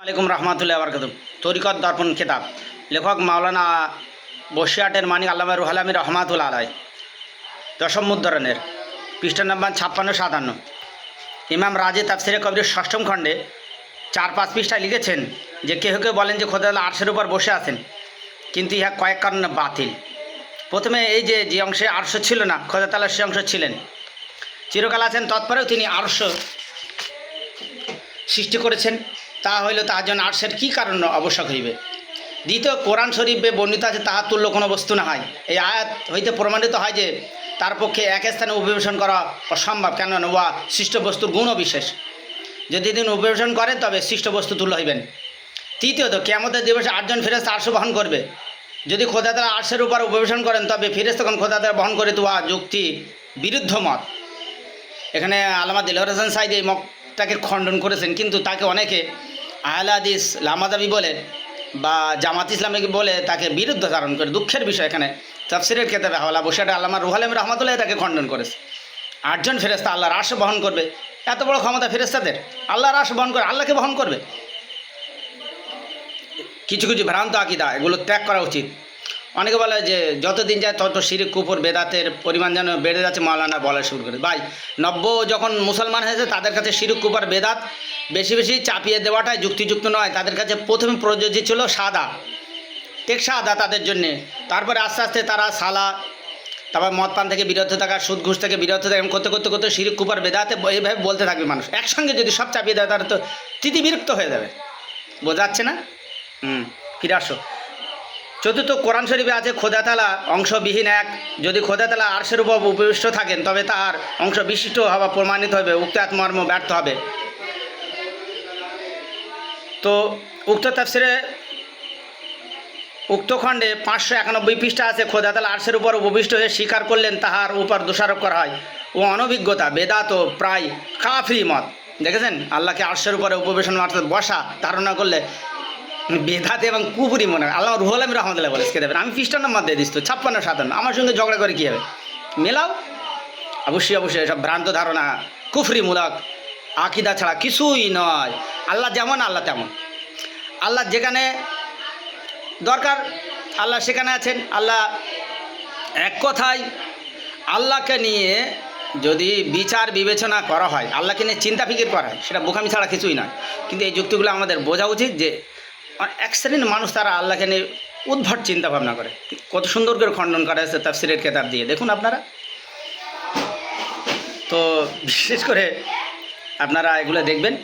আলাইকুম রহমতুল্লাহ বরকত তরিকত দর্পণ খেতাব। লেখক মাওলানা বসিয়াটের মানিক আল্লামা রুহাল আমির রহমাতুল আলাই দশম মুদ্রণের পৃষ্ঠা নাম্বার ছাপ্পান্ন, সাতান্ন। ইমাম রাজে তাফসিরে কবির ষষ্ঠম খণ্ডে চার পাঁচ পৃষ্ঠায় লিখেছেন যে, কেহ কেউ বলেন যে খোদা আরশের উপর বসে আছেন, কিন্তু ইহা কয়েক কারণে বাতিল। প্রথমে এই যে যে অংশে আরশ ছিল না, খোদা তালা সে অংশ ছিলেন। চিরকাল আছেন, তৎপরেও তিনি আরশ সৃষ্টি করেছেন। তা হইলে তাহার জন্য আর্টসের কী কারণ আবশ্যক হইবে? দ্বিতীয়, কোরআন শরীফে বর্ণিত আছে, তাহার তুল্য কোনো বস্তু না হয় এই আয়াত হইতে প্রমাণিত হয় যে, তার পক্ষে এক স্থানে উপবেশন করা অসম্ভব কেন উহা সৃষ্ট বস্তুর গুণও বিশেষ। যদি তিনি উপবেশন করেন, তবে সৃষ্ট বস্তু তুল্য হইবেন। তৃতীয়ত কেমতের দিবসে আটজন ফেরেস্ত আটশ বহন করবে। যদি খোদা তারা উপর উপবেশন করেন, তবে ফিরেস তখন খোদা তারা বহন করে তো যুক্তি বিরুদ্ধ মত। এখানে আলামা দিলহর হাসান সাইদ এই মতটাকে খণ্ডন করেছেন, কিন্তু তাকে অনেকে আহলাদিস লামাদাবি বলে বা জামাত ইসলামীকে বলে তাকে বিরুদ্ধ ধারণ করে, দুঃখের বিষয় এখানে। তাফসিরের কেতাবে হাওলা বসেটা আল্লামা রুহালিম রহমতুল্লাহ তাকে খণ্ডন করেছে। আটজন ফেরেস্তা আল্লাহ আশ বহন করবে। এত বড় ক্ষমতা ফেরেস্তাদের আল্লাহ আশ বহন করে, আল্লাহকে বহন করবে? কিছু কিছু ভ্রান্ত আকিদা, এগুলো ত্যাগ করা উচিত। অনেকে বলে যে যতদিন যায় তত শিরিক কুপুর বেদাতের পরিমাণ যেন বেড়ে যাচ্ছে, মাওলানা বলা শুরু করে। ভাই, নব্য যখন মুসলমান হয়েছে, তাদের কাছে শিরিক কুপার বেদাত বেশি বেশি চাপিয়ে দেওয়াটাই যুক্তিযুক্ত নয়। তাদের কাছে প্রথমে প্রযোজ্য ছিল সাদা টেক সাদা তাদের জন্যে। তারপরে আস্তে আস্তে তারা সালা, তারপর মদ পান থেকে বিরত থাকা, সুদ ঘুষ থেকে বিরত থাকা, এরকম করতে করতে করতে শিরিক কুপার বেদাতে এইভাবে বলতে থাকবে মানুষ। একসঙ্গে যদি সব চাপিয়ে দেয়, তাহলে তো তিতি বিরক্ত হয়ে যাবে। বোঝাচ্ছে না? হুম, ফিরে আসো। চতুর্থ কোরআন শরীফে আছে খোদাতালা অংশবিহীন এক। যদি খোদাতালা আরশের উপর উপবিষ্ট থাকেন, তবে তার অংশ বিশিষ্ট হওয়া প্রমাণিত হবে, উক্ত আত্মর্ম ব্যর্থ হবে। তো উক্ত তাফসিরে, উক্ত খণ্ডে পাঁচশো একানব্বই পৃষ্ঠা আছে খোদাতালা আরশের উপর উপবিষ্ট হয়ে স্বীকার করলেন, তাহার উপর দোষারোপ করা হয়। ও অনভিজ্ঞতা, বেদাত প্রায় কাফরি মত। দেখেছেন? আল্লাহকে আরশের উপরে উপবেশন অর্থাৎ বসা, ধারণা করলে বেধাতে এবং কুপুরি মনে হয়। আল্লাহ রুহুল আমির রহমতুল্লাহ বলে দেবেন। আমি পৃষ্ঠার নাম্বার দিয়ে দিস তো, ছাপ্পান্ন, সাতান্ন। আমার সঙ্গে ঝগড়া করে কী হবে? মেলাও? অবশ্যই অবশ্যই, এসব ভ্রান্ত ধারণা কুফরিমূলক আকিদা ছাড়া কিছুই নয়। আল্লাহ যেমন, আল্লাহ তেমন। আল্লাহ যেখানে দরকার, আল্লাহ সেখানে আছেন। আল্লাহ এক কথায় আল্লাহকে নিয়ে যদি বিচার, বিবেচনা করা হয়, আল্লাহকে নিয়ে চিন্তা ফিকির করা হয়, সেটা বোকামি ছাড়া কিছুই নয়। কিন্তু এই যুক্তিগুলো আমাদের বোঝা উচিত যে এক শ্রেণির মানুষ তারা আল্লাহকে নিয়ে উদ্ভট চিন্তা ভাবনা করে। কত সুন্দর করে খণ্ডন করা হয়েছে তাফসিরের কেতাব দিয়ে। দেখুন আপনারা। তো বিশেষ করে আপনারা এগুলো দেখবেন।